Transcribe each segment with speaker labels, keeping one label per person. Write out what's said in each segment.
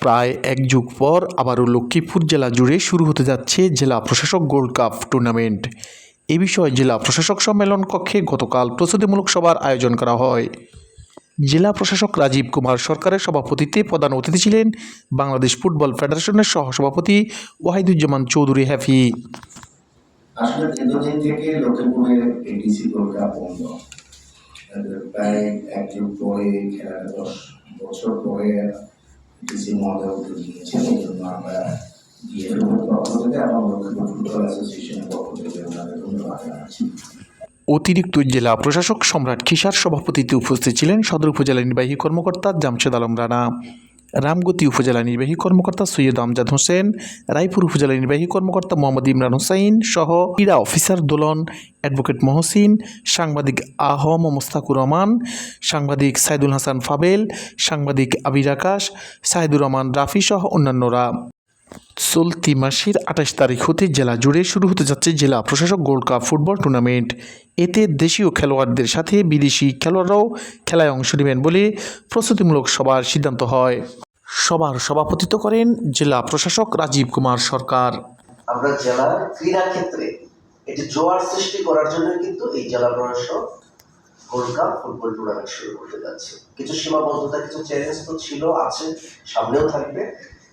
Speaker 1: প্রায় এক যুগ পর আবারও লক্ষ্মীপুর জেলা জুড়ে শুরু হতে যাচ্ছে জেলা প্রশাসক গোল্ড কাপ টুর্নামেন্ট। এ বিষয়ে জেলা প্রশাসক সম্মেলন কক্ষে গতকাল প্রস্তুতিমূলক সভার আয়োজন করা হয়। জেলা প্রশাসক রাজীব কুমার সরকারের সভাপতিত্বে প্রধান অতিথি ছিলেন বাংলাদেশ ফুটবল ফেডারেশনের সহসভাপতি ওয়াহিদুজ্জামান চৌধুরী হ্যাফি।
Speaker 2: আসলে থেকে এডিসি বন্ধ। প্রায় এক যুগ পরে দশ বছর পরে
Speaker 1: অতিরিক্ত জেলা প্রশাসক সম্রাট খিসার সভাপতিতে উপস্থিত ছিলেন সদর উপজেলা নির্বাহী কর্মকর্তা জামশেদ আলম রানা। রামগতি উপজেলা নির্বাহী কর্মকর্তা সৈয়দ আমজাদ হোসেন, রায়পুর উপজেলা নির্বাহী কর্মকর্তা মোহাম্মদ ইমরান হোসাইন সহ ক্রীড়া অফিসার দোলন, অ্যাডভোকেট মহসিন, সাংবাদিক আহম মোস্তাকুর রহমান, সাংবাদিক সাইদুল হাসান ফাবেল, সাংবাদিক আবির আকাশ, সাইদুর রহমান রাফি সহ অন্যান্যরা। চলতি মাসের আঠাশ তারিখ হতে জেলা জুড়ে শুরু হতে যাচ্ছে জেলা প্রশাসক গোল্ড কাপ ফুটবল টুর্নামেন্ট। এতে দেশীয় খেলোয়াড়দের সাথে বিদেশি খেলোয়াড়রাও খেলায় অংশ নেবেন বলে প্রস্তুতিমূলক সভার সিদ্ধান্ত হয়। সবার সভাপতিত্ব করেন জেলা প্রশাসক রাজীব কুমার সরকার।
Speaker 3: আমরা জেলার ক্রীড়া ক্ষেত্রে এটি জোয়ার সৃষ্টি করার জন্য কিন্তু এই জেলা প্রশাসক গোল্ড কাপ ফুটবল টুর্নামেন্ট শুরু করতে যাচ্ছে। কিছু সীমাবদ্ধতা, কিছু চ্যালেঞ্জ তো ছিল, আছে, সামনেও থাকবে।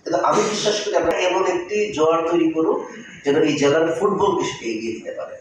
Speaker 3: কিন্তু আমি বিশ্বাস করি আমরা এমন একটি জোয়ার তৈরি করুন যেন এই জেলার ফুটবল দেশকে এগিয়ে দিতে পারে।